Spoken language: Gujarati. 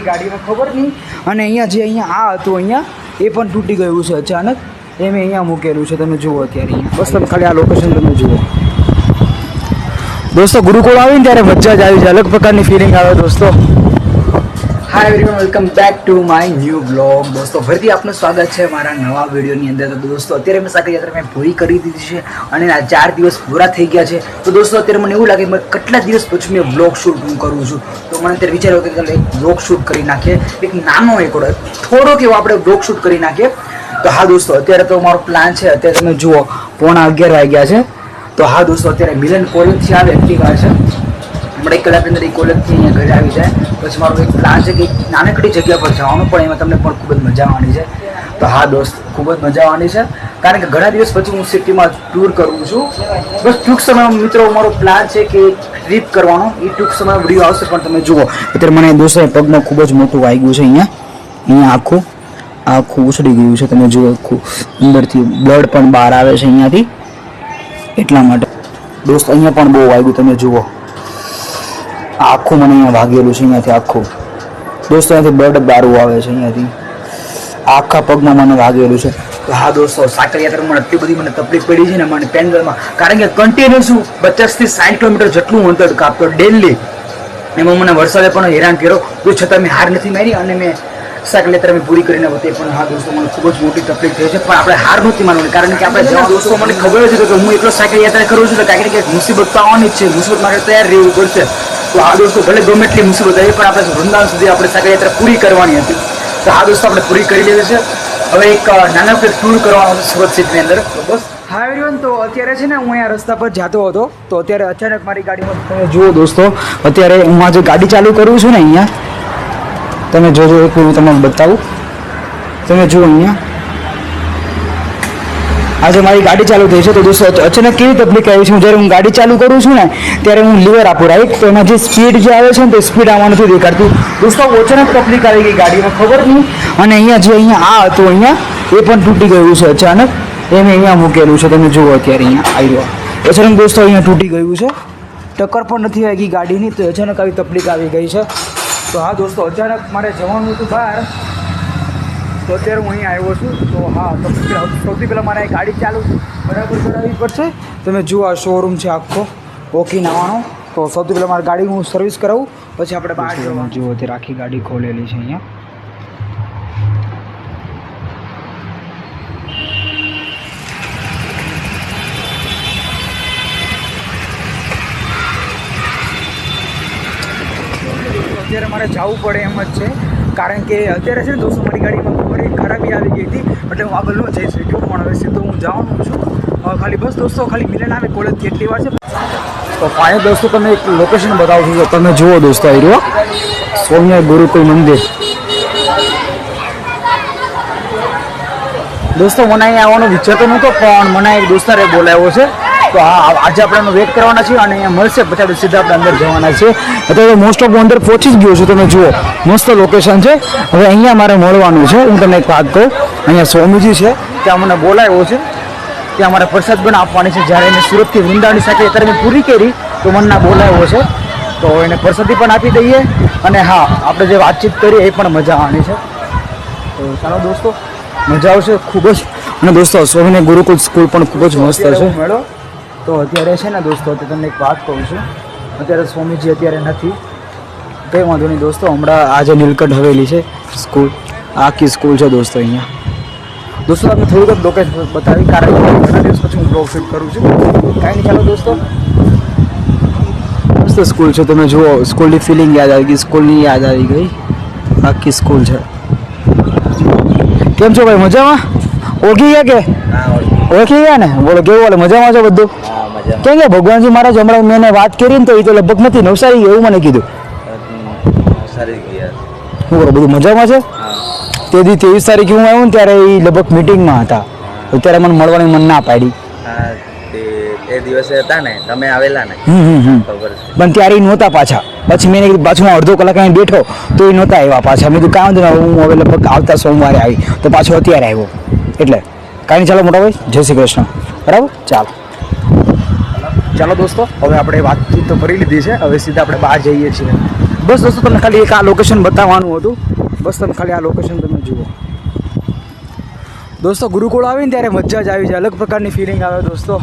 ગઈ ગાડીમાં ખબર નહીં. અને અહીંયા જે અહીંયા આ હતું અહીંયા, એ પણ તૂટી ગયું છે અચાનક. એ મેં અહીંયા મૂકેલું છે, તમે જુઓ અત્યારે અહીંયા. બસ તમે ખાલી આ લોકેશન તમે જુઓ. દોસ્તો, ગુરુકુળ આવીને ત્યારે મજા જ આવી છે. અલગ પ્રકારની ફિલિંગ આવે દોસ્તો. Hi everyone welcome back to my new blog દોસ્તો, ફરીથી આપનું સ્વાગત છે મારા નવા વિડીયોની અંદર. તો દોસ્તો, અત્યારે મેં સાકર યાત્રા મેં પૂરી કરી દીધી છે અને આ ચાર દિવસ પૂરા થઈ ગયા છે. તો દોસ્તો, અત્યારે મને એવું લાગે મેં કેટલા દિવસ પછી મેં બ્લોગ શૂટ હું કરું છું? તો મને અત્યારે વિચાર્યો કે ચાલો એક બ્લોગ શૂટ કરી નાખીએ. એક નાનો એક થોડોક એવો આપણે બ્લોગ શૂટ કરી નાખીએ. તો હા દોસ્તો, અત્યારે તો મારો પ્લાન છે. અત્યારે તમે જુઓ, પોણા અગિયાર વાગ્યા છે. તો હા દોસ્તો, અત્યારે મિલન કોલેજથી આવે, એક્ટિવા છે. હમણાં એક કલાકની અંદર એક કોલેજથી અહીંયા ઘરે આવી જાય. પછી મારો એક પ્લાન છે કે નાનકડી જગ્યા પર જવાનું પણ એમાં તમને પણ ખૂબ જ મજા આવવાની છે. તો હા દોસ્ત, ખૂબ જ મજા આવવાની છે. કારણ કે ઘણા દિવસ પછી હું સિટીમાં ટૂર કરું છું. બસ ટૂંક સમયમાં મિત્રો, મારો પ્લાન છે કે ટ્રીપ કરવાનો. એ ટૂંક સમયમાં વીડિયો આવશે, પણ તમે જુઓ. અત્યારે મને દોસ્તો પગમાં ખૂબ જ મોટું વાગ્યું છે અહીંયા. અહીંયા આખું આખું ઉછળી ગયું છે. તમે જુઓ આખું. અંદરથી બ્લડ પણ બહાર આવે છે અહીંયાથી. એટલા માટે. દોસ્ત, અહીંયા પણ બહુ વાગ્યું તમે જુઓ. આખું મને અહીંયા વાગેલું છે અહીંયાથી આખું. દોસ્તો અહીંયાથી બ્લડ બારું આવે છે અહીંયાથી. આખા પગમાં મને વાગેલું છે. તો હા દોસ્તો સાયકલ યાત્રામાં એટલી બધી મને તકલીફ પડી છે ને મને પેન્ડલમાં કારણ કે કન્ટિન્યુઅસ હું પચાસથી સાઠ કિલોમીટર જેટલું અંતર કાપતો ડેલી એમાં મને વરસાદે પણ હેરાન કર્યો. તો છતાં મેં હાર નથી મારી અને મેં સાયકલ યાત્રા મેં પૂરી કરીને વતી પણ હા દોસ્તો મને ખૂબ જ મોટી તકલીફ થઈ છે. પણ આપણે હાર નહોતી માનવાની કારણ કે આપણે જવા દોસ્તો મને ખબર હતી કે હું એટલો સાયકલ યાત્રા કરું છું તો કાંઈક ને મુસીબત તો આવવાની જ છે. મુસીબત માટે તૈયાર રહેવું પડશે. તો આ દોસ્તો ભલે ગમે એટલી મુસીબત આવી, પણ આપણે વૃંદાવન સુધી આપણે સાગર યાત્રા પૂરી કરવાની હતી. તો આ દોસ્તો આપણે પૂરી કરી લીધી છે. હવે એક નાનકડી ટૂર કરવાનો સુરત સિટીની અંદર. બસ. હા એવરીવન તો અત્યારે છે ને હું અહીંયા રસ્તા પર જતો હતો. તો અત્યારે અચાનક મારી ગાડીમાં તમે જુઓ દોસ્તો, અત્યારે હું આજે ગાડી ચાલુ કરું છું ને અહીંયા, તમે જોજો એક હું તમને બતાવું. તમે જુઓ અહીંયા. આજે મારી ગાડી ચાલુ થઈ છે. તો દોસ્તો અચાનક કેવી તકલીફ આવી છે? જ્યારે હું ગાડી ચાલુ કરું છું ને, ત્યારે હું લીવર આપું રાઈટ તો એમાં જે સ્પીડ જે આવે છે ને, તે સ્પીડ આવવા નથી દેખાડતું. દોસ્તો અચાનક તકલીફ આવી ગઈ ગાડીમાં, ખબર નહીં. અને અહીંયા જે અહીંયા આ હતું અહીંયા, એ પણ તૂટી ગયું છે અચાનક. એ મેં અહીંયા મૂકેલું છે. તમે જુઓ અત્યારે અહીંયા આવ્યો અચાનક દોસ્તો, અહીંયા તૂટી ગયું છે. ટક્કર પણ નથી આવી ગઈ ગાડીની, તો અચાનક આવી તકલીફ આવી ગઈ છે. તો હા, દોસ્તો, અચાનક મારે જવાનું હતું બહાર. તો અત્યારે હું અહીં આવ્યો છું. તો હા તો સૌથી પહેલાં મારે ગાડી ચાલુ બરાબર કરાવવી પડશે. તમે જુઓ આ શોરૂમ છે આખો. ઓકી નાવાનો. તો સૌથી પહેલાં મારી ગાડી હું સર્વિસ કરાવું. પછી આપણે બહાર જવાનું. જુઓ તે આખી ગાડી ખોલેલી છે અહીંયા. અત્યારે મારે જવું પડે એમ જ છે. કારણ કે અત્યારે છે ને દોસ્તો મારી ગાડીમાં થોડી ખરાબી આવી ગઈ હતી. એટલે હું આગળ ન જઈ શક્યો પણ હવે સીધો હું જવાનું છું. ખાલી બસ દોસ્તો, ખાલી મિલન આવે, કોલેજથી એટલી વાર છે. તો ફાઇનલ દોસ્તો, તમે એક લોકેશન બતાવું છું તો તમે જુઓ દોસ્તો આવી સોમ્યા ગુરુકુલ મંદિર. દોસ્તો, મને અહીંયા આવવાનો વિચારતો નહોતો, પણ મને એક દોસ્તારે બોલાવ્યો છે. તો હા આજે આપણે વેટ કરવાના છીએ અને અહીંયા મળશે. પછી સીધા આપણે અંદર જવાના છીએ. અત્યારે મોસ્ટ ઓફ અંદર પહોંચી જ ગયો છું તમે જુઓ. મસ્ત લોકેશન છે. હવે અહીંયા મારે મળવાનું છે. હું તમને એક વાત કહું. અહીંયા સ્વામીજી છે. ત્યાં મને બોલાવ્યો છે. ત્યાં મારે પ્રસાદ પણ આપવાની છે. જ્યારે એને સુરતથી વૃંદાવની સાથે અત્યારે મેં પૂરી કરી તો મને ના બોલાવ્યો છે. તો એને પ્રસાદી પણ આપી દઈએ. અને હા આપણે જે વાતચીત કરીએ એ પણ મજા આવવાની છે. તો ચાલો દોસ્તો મજા આવશે. ખૂબ જ. અને દોસ્તો સ્વામીને ગુરુકુલ સ્કૂલ પણ ખૂબ જ મસ્ત છે. મેળો તો અત્યારે છે ને દોસ્તો, તો તમને એક વાત કહું છું. અત્યારે સ્વામીજી અત્યારે નથી. કંઈ વાંધો નહીં દોસ્તો, હમણાં આજે નીલકંઠ હવેલી છે, સ્કૂલ, આખી સ્કૂલ છે દોસ્તો અહીંયા. દોસ્તો, તમને થોડુંક લોકેશન બતાવી, કારણ કે ઘણા દિવસ પછી હું બ્લોગ શૂટ કરું છું. કાંઈ નહીં, ચાલો દોસ્તો. મસ્ત સ્કૂલ છે, તમે જુઓ, સ્કૂલની ફિલિંગ યાદ આવી ગઈ, સ્કૂલની યાદ આવી ગઈ. આખી સ્કૂલ છે. કેમ છો ભાઈ, મજામાં? ઓગી ગયા કે? ઓળખી ગયા ને? બોલો કેવું હાલે? મજામાં છો બધું? કેમ કે ભગવાનજી મહારાજ હમણાં મેં વાત કરી ને તો એ તો લગભગ નથી નવસારી એવું મને કીધું. શું કરો બધું મજામાં છે? તે દી ત્રેવીસ તારીખે હું આવ્યો ને ત્યારે એ લગભગ મિટિંગમાં હતા. અત્યારે મને મળવાની મન ના પાડી. એ દિવસે હતા ને તમે આવેલા ને. પણ ત્યારે એ નહોતા પાછા. પછી મેં કીધું પાછું અડધો કલાક અહીં બેઠો. તો એ નહોતા આવ્યા પાછા. મેં કીધું નહીં, હું હવે લગભગ આવતા સોમવારે આવી. તો પાછો અત્યારે આવ્યો. એટલે કાંઈ ચાલો મોટા ભાઈ? જય શ્રી કૃષ્ણ. બરાબર? ચાલો. ચાલો દોસ્તો, હવે આપણે વાતચીત તો કરી લીધી છે. હવે સીધા આપણે બહાર જઈએ છીએ. બસ દોસ્તો, તમને ખાલી એક આ લોકેશન બતાવવાનું હતું. બસ તમે ખાલી આ લોકેશન તમે જુઓ. દોસ્તો, ગુરુકુળ આવે ને ત્યારે મજા જ આવી જાય. અલગ પ્રકારની ફિલિંગ આવે દોસ્તો.